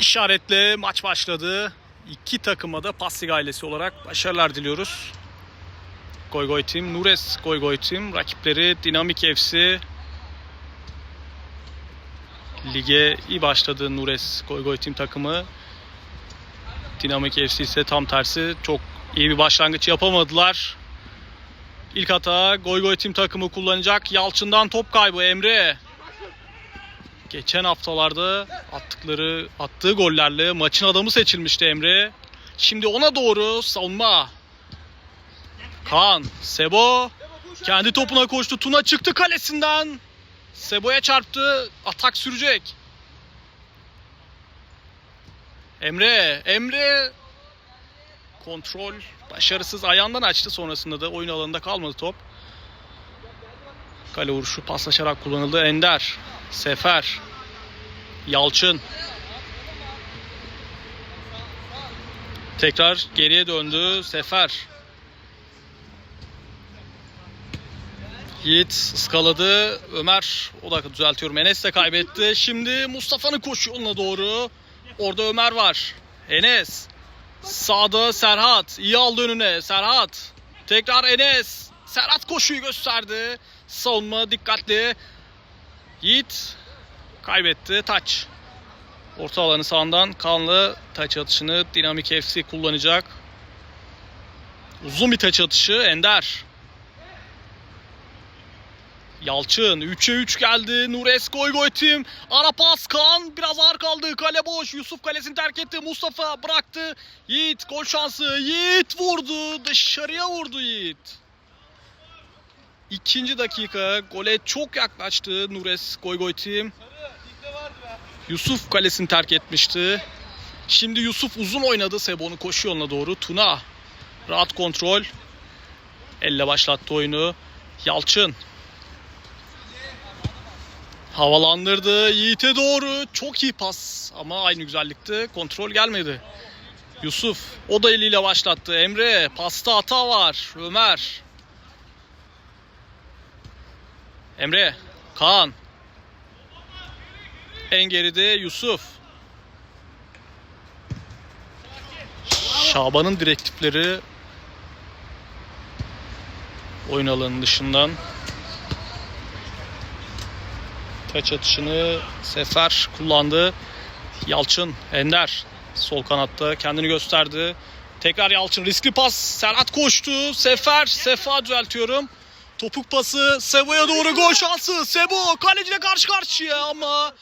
işaretle maç başladı. İki takıma da Pasig ailesi olarak başarılar diliyoruz. Goy Goy Team, Nures Goy Goy Team, rakipleri Dinamik FC. Lige iyi başladı Nures Goy Goy Team takımı. Dinamik FC ise tam tersi çok iyi bir başlangıç yapamadılar. İlk hata Goy Goy Team takımı kullanacak. Yalçın'dan top kaybı Emre. Geçen haftalarda attıkları attığı gollerle maçın adamı seçilmişti Emre. Şimdi ona doğru savunma. Kaan, Sebo kendi topuna koştu. Tuna çıktı kalesinden. Sebo'ya çarptı. Atak sürecek. Emre, Emre kontrol başarısız ayağından açtı sonrasında da oyun alanında kalmadı top. Kale vuruşu paslaşarak kullanıldı. Ender, Sefer, Yalçın. Tekrar geriye döndü Sefer. Yiğit ıskaladı. Ömer o da düzeltiyorum. Enes de kaybetti. Şimdi Mustafa'nın koşu yoluna doğru. Orada Ömer var. Enes. Sağda Serhat. İyi aldı önüne. Serhat. Tekrar Enes. Serhat koşuyu gösterdi. Savunma dikkatli. Yiğit kaybetti. Taç. Orta alanı sağından kanlı taç atışını Dinamik FC kullanacak. Uzun bir taç atışı Ender. Yalçın 3'e 3 geldi. Nures goy goy tim. Ara pas Kaan biraz ağır kaldı. Kale boş. Yusuf kalesini terk etti. Mustafa bıraktı. Yiğit gol şansı. Yiğit vurdu. Dışarıya vurdu Yiğit. İkinci dakika gole çok yaklaştı Nures goy goy tim. Yusuf kalesini terk etmişti. Şimdi Yusuf uzun oynadı. Sebo'nun koşu yoluna doğru. Tuna. Rahat kontrol. Elle başlattı oyunu. Yalçın. Havalandırdı. Yiğit'e doğru. Çok iyi pas. Ama aynı güzellikte kontrol gelmedi. Yusuf. O da eliyle başlattı. Emre. Pasta hata var. Ömer. Emre. Kaan. En geride Yusuf. Şaban'ın direktifleri oyun alanının dışından taç atışını Sefer kullandı. Yalçın, Ender sol kanatta kendini gösterdi. Tekrar Yalçın riskli pas. Serhat koştu. Sefer, Sefa düzeltiyorum. Topuk pası Sebo'ya doğru gol şansı. Sebo kaleciyle karşı karşıya ama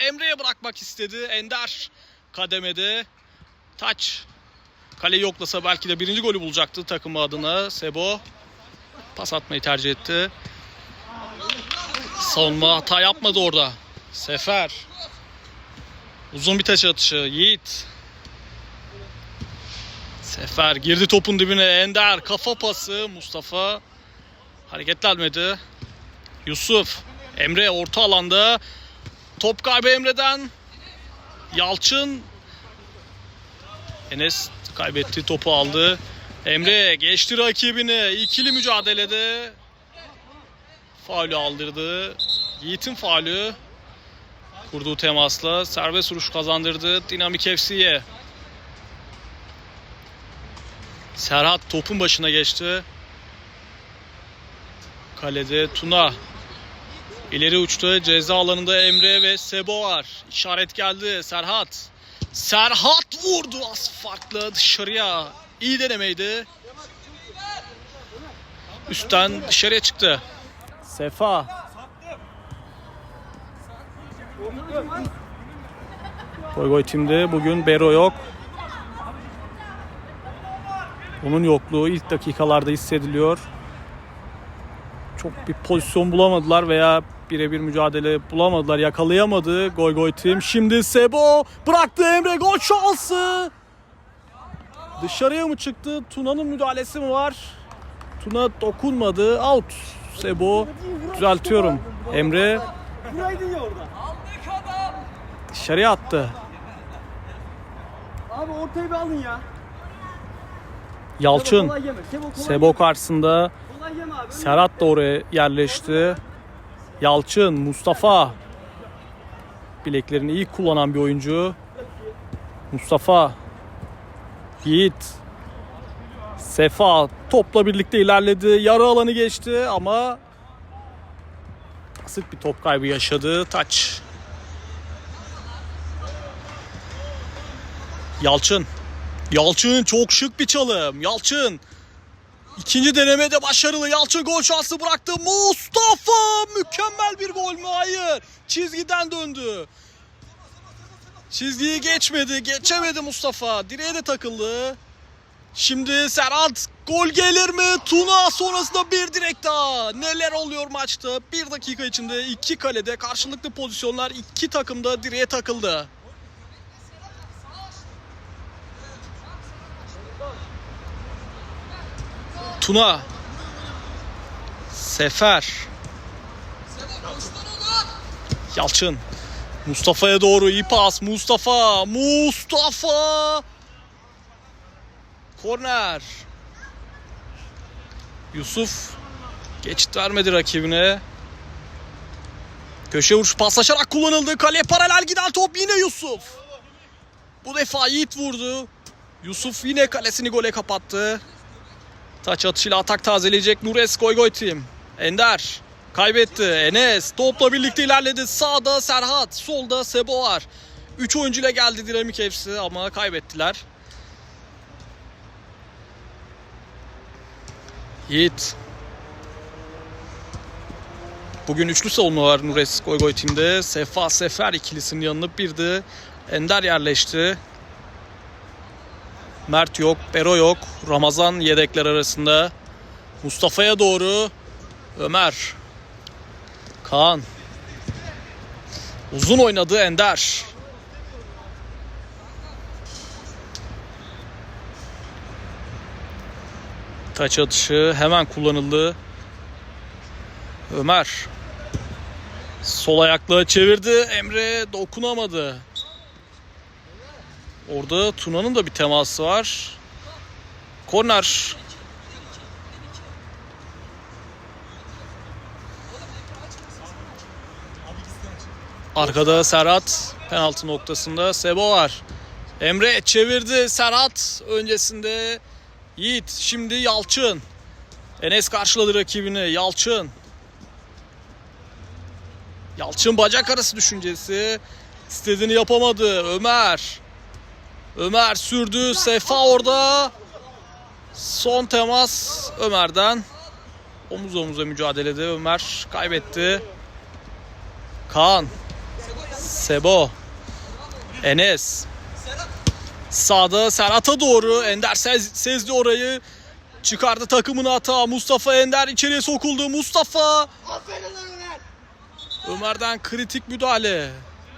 Emre'ye bırakmak istedi. Ender kademede. Taç. Kale yoklasa belki de birinci golü bulacaktı takımı adına. Sebo pas atmayı tercih etti. Savunma hata yapmadı orada. Sefer. Uzun bir taç atışı. Yiğit. Sefer girdi topun dibine. Ender kafa pası. Mustafa hareketlenmedi. Yusuf. Emre orta alanda. Top kaybı Emre'den. Yalçın. Enes kaybetti topu aldı. Emre geçti rakibini. İkili mücadelede faulü aldırdı. Yiğit'in faulü. Kurduğu temasla serbest vuruş kazandırdı Dinamik FC'ye. Serhat topun başına geçti. Kalede Tuna. İleri uçtu. Ceza alanında Emre ve Sebo var. İşaret geldi. Serhat. Serhat vurdu az farklı dışarıya. İyi denemeydi. Üstten dışarıya çıktı. Sefa. Goy Goy Team'de bugün Bero yok. Onun yokluğu ilk dakikalarda hissediliyor. Çok bir pozisyon bulamadılar veya birebir mücadele bulamadılar. Yakalayamadı Goy Goy Team. Şimdi Sebo bıraktı Emre gol şansı. Dışarıya mı çıktı? Tuna'nın müdahalesi mi var? Tuna dokunmadı. Out. Sebo düzeltiyorum. Emre dışarıya attı. Abi ortayı bir alın ya. Yalçın. Sebo karşısında. Serhat da oraya yerleşti. Yalçın, Mustafa bileklerini iyi kullanan bir oyuncu. Mustafa. Yiğit. Sefa topla birlikte ilerledi. Yarı alanı geçti ama basit bir top kaybı yaşadı. Taç. Yalçın. Yalçın çok şık bir çalım. Yalçın. İkinci denemede başarılı. Yalçın gol şansı bıraktı. Mustafa mükemmel bir gol mü? Hayır. Çizgiden döndü. Çizgiyi geçmedi. Geçemedi Mustafa. Direğe de takıldı. Şimdi Serhat gol gelir mi? Tuna sonrasında bir direk daha. Neler oluyor maçta? Bir dakika içinde iki kalede karşılıklı pozisyonlar iki takımda direğe takıldı. Tuna. Sefer. Yalçın. Mustafa'ya doğru iyi pas. Mustafa. Mustafa. Korner. Yusuf geçit vermedi rakibine. Köşe vuruş paslaşarak kullanıldı. Kaleye paralel giden top yine Yusuf. Bu defa Yiğit vurdu. Yusuf yine kalesini gole kapattı. Taç atışıyla atak tazeleyecek Nures Goygoy Team. Ender kaybetti. Enes topla birlikte ilerledi. Sağda Serhat, solda Sebo var. 3 oyuncuyla geldi Dinamik FC ama kaybettiler. Yiğit. Bugün üçlü savunma var Nures Goygoy Team'de. Sefa Sefer ikilisinin yanına bir de Ender yerleşti. Mert yok, Bero yok. Ramazan yedekler arasında. Mustafa'ya doğru Ömer. Kaan. Uzun oynadı Ender. Taç atışı hemen kullanıldı. Ömer. Sol ayakla çevirdi. Emre dokunamadı. Orada Tuna'nın da bir teması var. Korner. Arkada Serhat penaltı noktasında Sebo var. Emre çevirdi Serhat öncesinde Yiğit şimdi Yalçın. Enes karşıladı rakibini Yalçın. Yalçın bacak arası düşüncesi. İstediğini yapamadı Ömer. Ömer sürdü. Sefa orada. Son temas Ömer'den. Omuz omuza mücadelede Ömer kaybetti. Kaan. Sebo. Enes. Sağda Serhat'a doğru. Ender sez, sezdi orayı. Çıkardı takımını hata. Mustafa Ender içeriye sokuldu. Mustafa. Ömer'den kritik müdahale.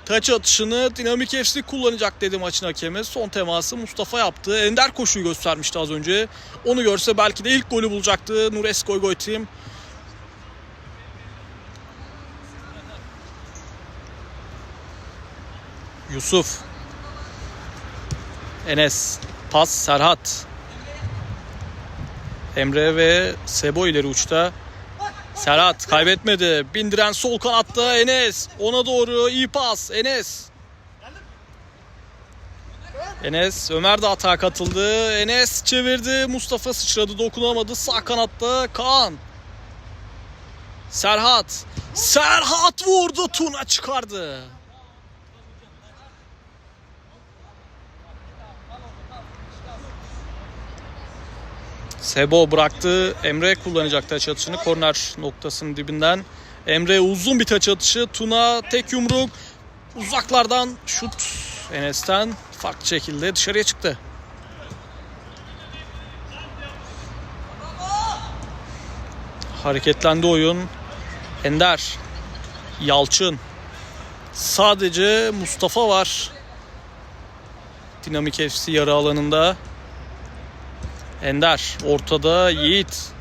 Taç atışını Dinamik FC kullanacak dedi maçın hakemi. Son teması Mustafa yaptı. Ender koşuyu göstermişti az önce. Onu görse belki de ilk golü bulacaktı Nures Goygoy Team. Yusuf. Enes. Pas Serhat. Emre ve Sebo ileri uçta. Serhat kaybetmedi. Bindiren sol kanatta Enes. Ona doğru iyi pas. Enes. Enes. Ömer de atağa katıldı. Enes çevirdi. Mustafa sıçradı. Dokunamadı. Sağ kanatta Kaan. Serhat. Serhat vurdu. Tuna çıkardı. Sebo bıraktı. Emre kullanacak taç atışını. Korner noktasının dibinden. Emre uzun bir taç atışı. Tuna tek yumruk. Uzaklardan şut. Enes'ten farklı şekilde dışarıya çıktı. Hareketlendi oyun. Ender. Yalçın. Sadece Mustafa var. Dinamik FC yarı alanında. Ender ortada Yiğit.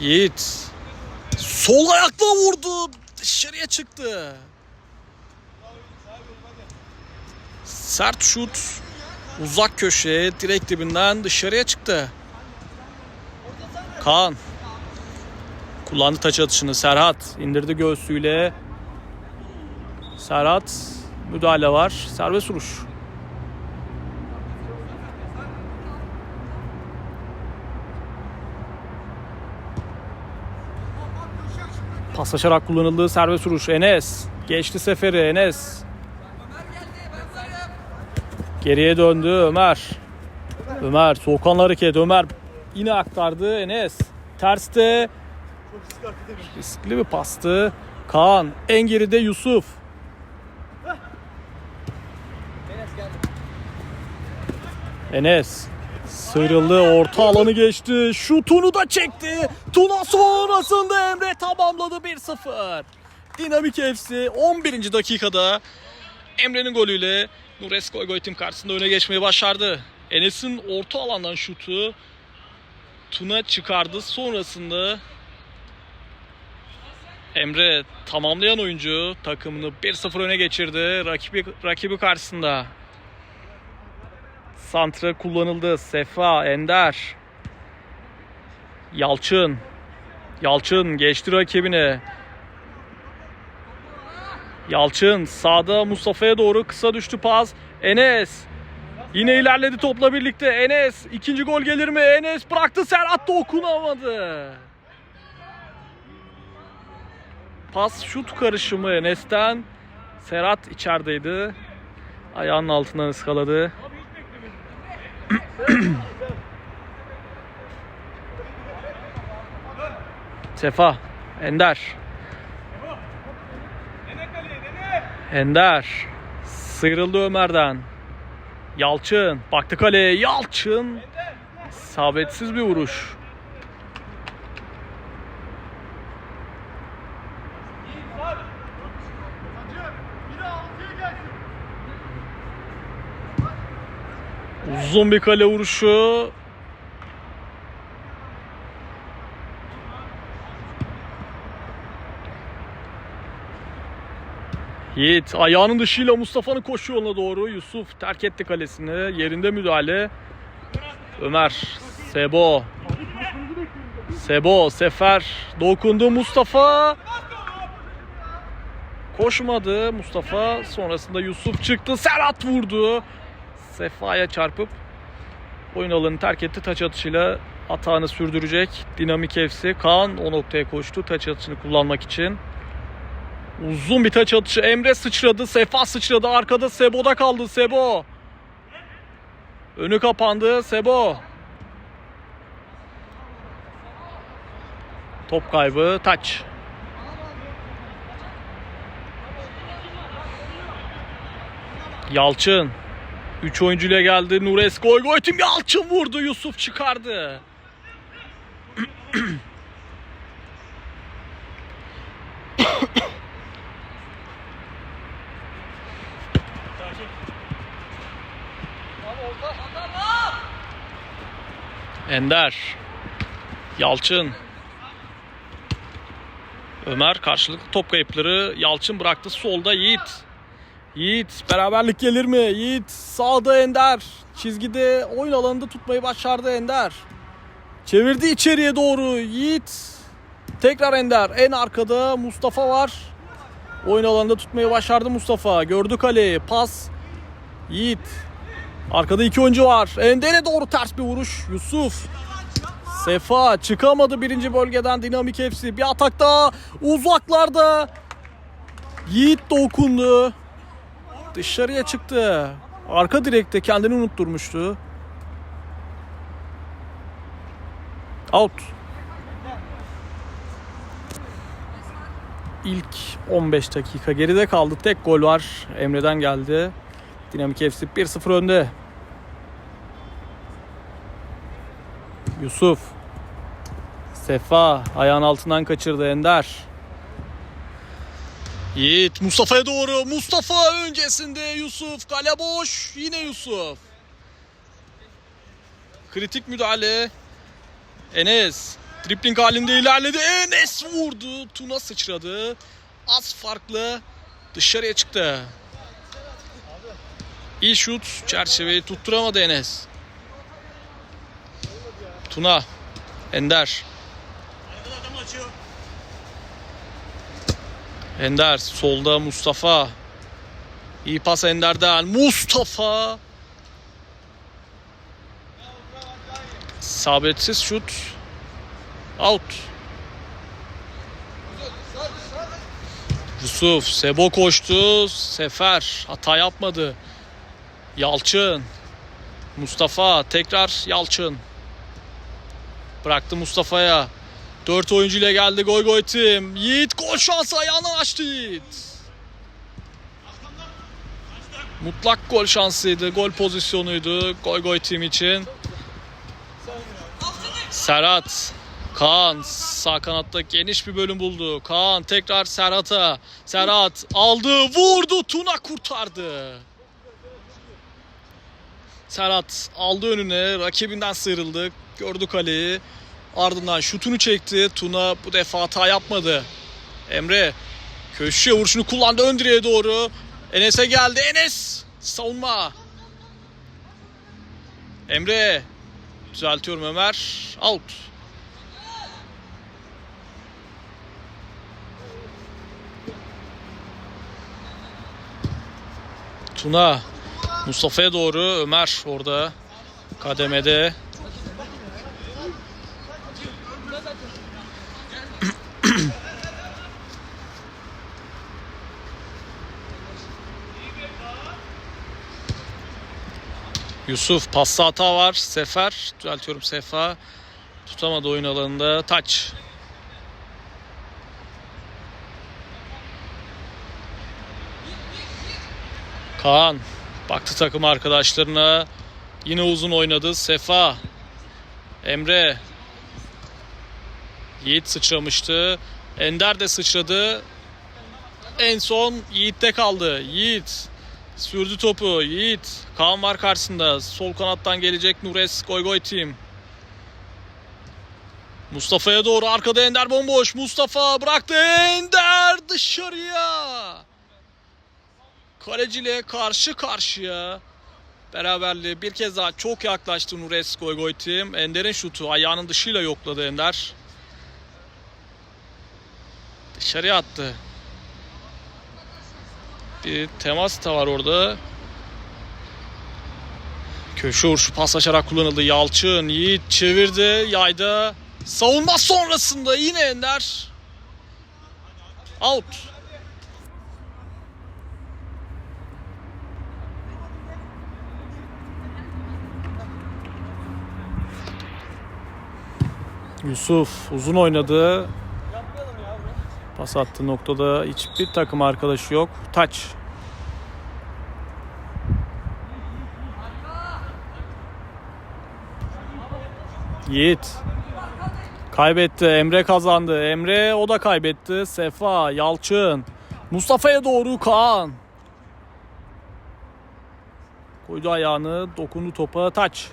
Yiğit. Sol ayakla vurdu. Dışarıya çıktı. Sert şut. Uzak köşeye direkt dibinden dışarıya çıktı. Kaan. Kullandı taç atışını. Serhat indirdi göğsüyle. Serhat Müdahale var. Serbest vuruş. Paslaşarak kullanıldığı serbest vuruş. Enes. Geçti seferi Enes. Geriye döndü Ömer. Ömer soğukkanlı hareket. Ömer yine aktardı Enes. Terste. Riskli bir pastı. Kaan. En geride Yusuf. Enes. Sıyrıldı. Orta alanı geçti. Şutunu da çekti. Tuna sonrasında Emre tamamladı 1-0. Dinamik FC 11. dakikada Emre'nin golüyle Nures Goygoytim karşısında öne geçmeyi başardı. Enes'in orta alandan şutu Tuna çıkardı. Sonrasında Emre tamamlayan oyuncu takımını 1-0 öne geçirdi. Rakibi, rakibi karşısında. Santra kullanıldı. Sefa, Ender. Yalçın. Yalçın geçti rakibine. Yalçın sağda Mustafa'ya doğru kısa düştü pas. Enes. Yine ilerledi topla birlikte. Enes ikinci gol gelir mi? Enes bıraktı Serhat dokunamadı. Pas şut karışımı Enes'ten. Serhat içerideydi. Ayağının altından ıskaladı. Sefa, Ender. Ender. Sıyrıldı Ömer'den. Yalçın. Baktı kaleye. Yalçın. Sabetsiz bir vuruş. Bir kale vuruşu. Yiğit ayağının dışıyla Mustafa'nın koşu yoluna doğru Yusuf terk etti kalesini. Yerinde müdahale. Ömer, Sebo. Sebo, Sefer dokundu Mustafa. Koşmadı Mustafa. Sonrasında Yusuf çıktı. Serhat vurdu. Sefa'ya çarpıp oyun alanını terk etti. Taç atışıyla atağını sürdürecek. Dinamik FC. Kaan o noktaya koştu taç atışını kullanmak için. Uzun bir taç atışı. Emre sıçradı. Sefa sıçradı. Arkada Sebo'da kaldı. Sebo. Önü kapandı. Sebo. Top kaybı. Taç. Yalçın. 3 oyuncuyla geldi. Nures gol gol tim Yalçın vurdu. Yusuf çıkardı. Ender. Yalçın. Ömer karşılıklı top kayıpları. Yalçın bıraktı solda Yiğit. Yiğit beraberlik gelir mi? Yiğit sağda Ender. Çizgide oyun alanında tutmayı başardı Ender. Çevirdi içeriye doğru Yiğit. Tekrar Ender. En arkada Mustafa var. Oyun alanında tutmayı başardı Mustafa. Gördü kaleyi. Pas. Yiğit. Arkada iki oyuncu var. Ender'e doğru ters bir vuruş. Yusuf. Sefa çıkamadı birinci bölgeden Dinamik FC. Bir atak daha uzaklarda. Yiğit dokundu. Dışarıya çıktı. Arka direkte kendini unutturmuştu. Out. İlk 15 dakika geride kaldı. Tek gol var. Emre'den geldi. Dinamik FC 1-0 önde. Yusuf. Sefa ayağın altından kaçırdı Ender. Yiğit Mustafa'ya doğru. Mustafa öncesinde Yusuf. Kale boş. Yine Yusuf. Kritik müdahale. Enes. Tripling halinde ilerledi. Enes vurdu. Tuna sıçradı. Az farklı dışarıya çıktı. İyi şut. Çerçeveyi tutturamadı Enes. Tuna. Ender. Ender solda Mustafa. İyi pas Ender'den. Mustafa. Sabetsiz şut. Out. Yusuf. Sebo koştu. Sefer. Hata yapmadı. Yalçın. Mustafa. Tekrar Yalçın. Bıraktı Mustafa'ya. Dört oyuncu ile geldi Goy Goy Team. Yiğit gol şansı ayağını açtı Yiğit. Mutlak gol şansıydı. Gol pozisyonuydu Goy Goy Team için. Serhat. Kaan sağ kanatta geniş bir bölüm buldu. Kaan tekrar Serhat'a. Serhat aldı, vurdu, Tuna kurtardı. Serhat aldı önüne, rakibinden sıyrıldı. Gördü kaleyi. Ardından şutunu çekti. Tuna bu defa hata yapmadı. Emre köşeye vuruşunu kullandı ön direğe doğru. Enes'e geldi. Enes savunma. Emre düzeltiyorum Ömer. Out. Tuna Mustafa'ya doğru Ömer orada kademede. Yusuf pasta hata var. Sefer düzeltiyorum Sefa. Tutamadı oyun alanında. Taç. Kaan baktı takım arkadaşlarına. Yine uzun oynadı. Sefa. Emre. Yiğit sıçramıştı. Ender de sıçradı. En son Yiğit'te kaldı. Yiğit sürdü topu. Yiğit. Kaan var karşısında. Sol kanattan gelecek Nures Goygoy Team. Mustafa'ya doğru arkada Ender bomboş. Mustafa bıraktı. Ender dışarıya. Kaleciyle karşı karşıya. Beraberliği bir kez daha çok yaklaştı Nures Goygoy Team. Ender'in şutu ayağının dışıyla yokladı Ender. Dışarıya attı. Bir temas da var orada. Köşe vuruşu paslaşarak kullanıldı. Yalçın, Yiğit çevirdi. Yayda. Savunma sonrasında yine Ender. Out. Yusuf uzun oynadı. Pas attığı noktada hiçbir takım arkadaşı yok. Taç. Yiğit. Kaybetti. Emre kazandı. Emre o da kaybetti. Sefa, Yalçın. Mustafa'ya doğru Kaan. Koydu ayağını. Dokundu topa. Taç.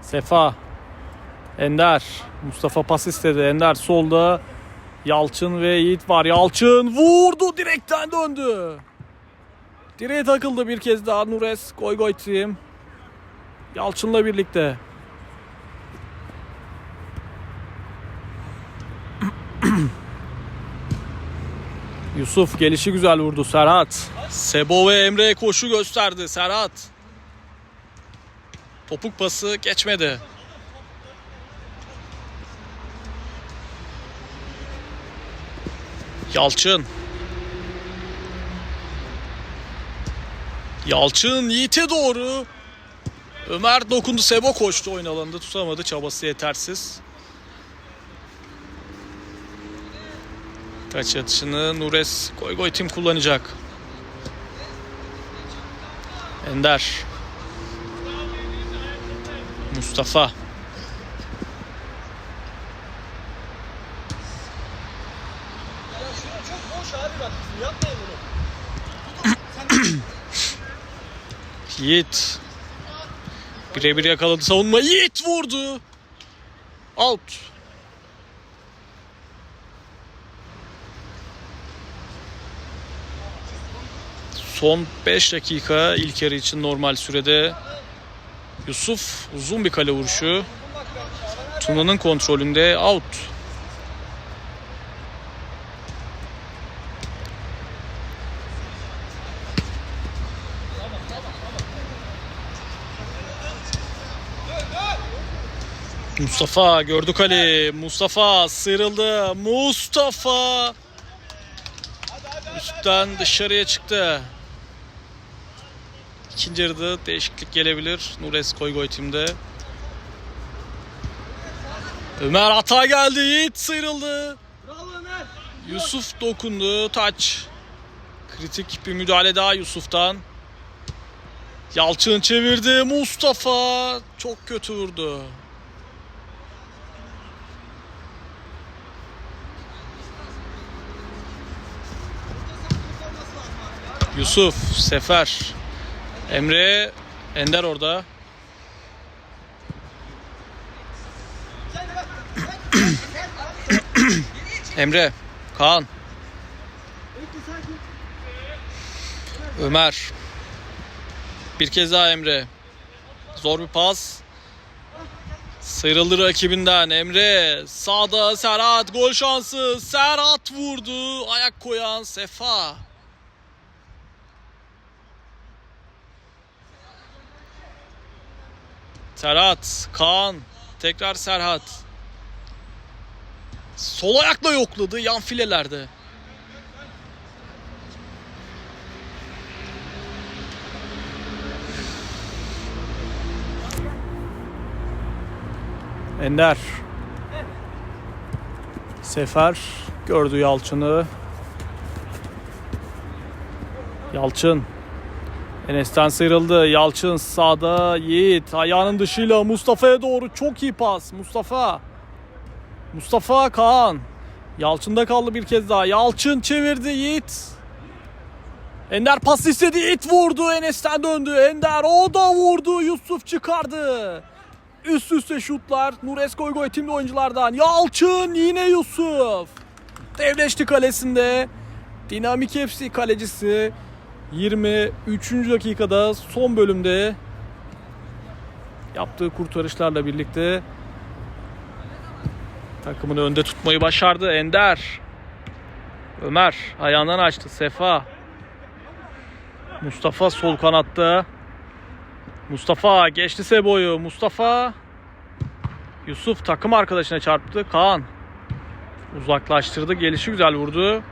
Sefa. Ender. Mustafa pas istedi. Ender solda. Yalçın ve Yiğit var. Yalçın vurdu. Direkten döndü. Direğe takıldı bir kez daha Nures Goy Goy Team. Yalçın'la birlikte. Yusuf gelişi güzel vurdu Serhat. Sebo ve Emre koşu gösterdi Serhat. Topuk pası geçmedi. Yalçın. Yalçın Yiğit'e doğru. Ömer dokundu. Sebo koştu oyun alanında tutamadı. Çabası yetersiz. Taç atışını Nures Goy Goy Team kullanacak. Ender. Mustafa. Ya şurada çok boş abi bak. Yapmayın bunu. Yiğit. Birebir yakaladı savunma. Yiğit vurdu. Out. Son 5 dakika ilk yarı için normal sürede Yusuf uzun bir kale vuruşu. Tuna'nın kontrolünde out. Mustafa gördü kale. Mustafa sıyrıldı. Mustafa üstten dışarıya çıktı. İkinci yarıda değişiklik gelebilir. Nures Koygoy timde. Ömer hata geldi. Yiğit sıyrıldı. Yusuf dokundu. Taç. Kritik bir müdahale daha Yusuf'tan. Yalçın çevirdi. Mustafa çok kötü vurdu. Yusuf, Sefer, Emre, Ender orada. Emre, Kaan. Ömer. Bir kez daha Emre. Zor bir pas. Sıyrıldı rakibinden Emre. Sağda Serhat gol şansı. Serhat vurdu. Ayak koyan Sefa. Serhat, Kaan, tekrar Serhat. Sol ayakla yokladı yan filelerde. Ender. Sefer gördü Yalçın'ı. Yalçın. Enes'ten sıyrıldı. Yalçın sağda. Yiğit ayağının dışıyla Mustafa'ya doğru çok iyi pas. Mustafa. Mustafa Kaan. Yalçın'da kaldı bir kez daha. Yalçın çevirdi Yiğit. Ender pas istedi. Yiğit vurdu. Enes'ten döndü. Ender o da vurdu. Yusuf çıkardı. Üst üste şutlar. Nures Goygoy timli oyunculardan. Yalçın yine Yusuf. Devleşti kalesinde. Dinamik FC kalecisi 23. dakikada son bölümde yaptığı kurtarışlarla birlikte takımını önde tutmayı başardı. Ender. Ömer ayağından açtı. Sefa. Mustafa sol kanatta. Mustafa geçti Sebo'yu. Mustafa Yusuf takım arkadaşına çarptı. Kaan uzaklaştırdı. Gelişi güzel vurdu.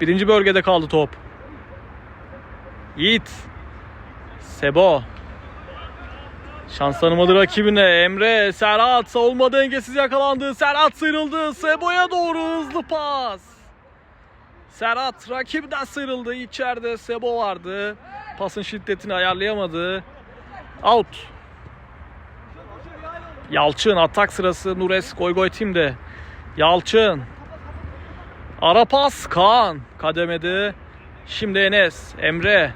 Birinci bölgede kaldı top. Yiğit. Sebo. Şans tanımadı rakibine. Emre, Serhat savunma dengesiz yakalandı. Serhat sıyrıldı. Sebo'ya doğru hızlı pas. Serhat rakibinden sıyrıldı. İçeride Sebo vardı. Pasın şiddetini ayarlayamadı. Out. Yalçın atak sırası Nures Goygoy timde. Yalçın. Ara pas Kaan kademede. Şimdi Enes, Emre.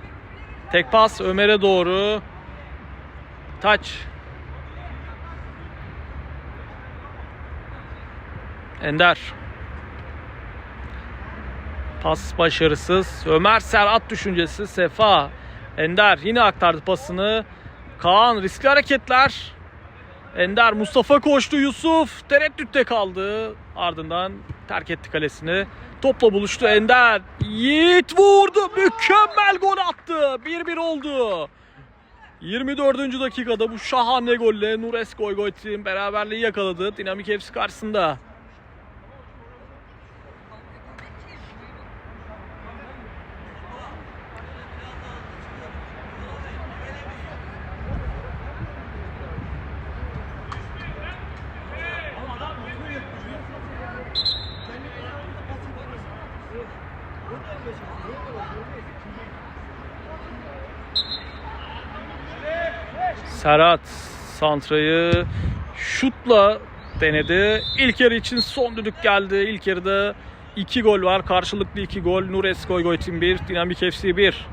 Tek pas Ömer'e doğru. Taç. Ender. Pas başarısız. Ömer Serhat düşüncesi. Sefa. Ender yine aktardı pasını. Kaan riskli hareketler. Ender Mustafa koştu. Yusuf tereddütte kaldı. Ardından terk etti kalesini. Topla buluştu Ender. Yiğit vurdu. Mükemmel gol attı. 1-1 oldu. 24. dakikada bu şahane golle Nures Goygoy Team beraberliği yakaladı. Dinamik FC karşısında. Serhat Santra'yı şutla denedi. İlk yarı için son düdük geldi. İlk yarıda 2 gol var. Karşılıklı 2 gol. Nures Goygoy Team 1, Dinamik FC 1.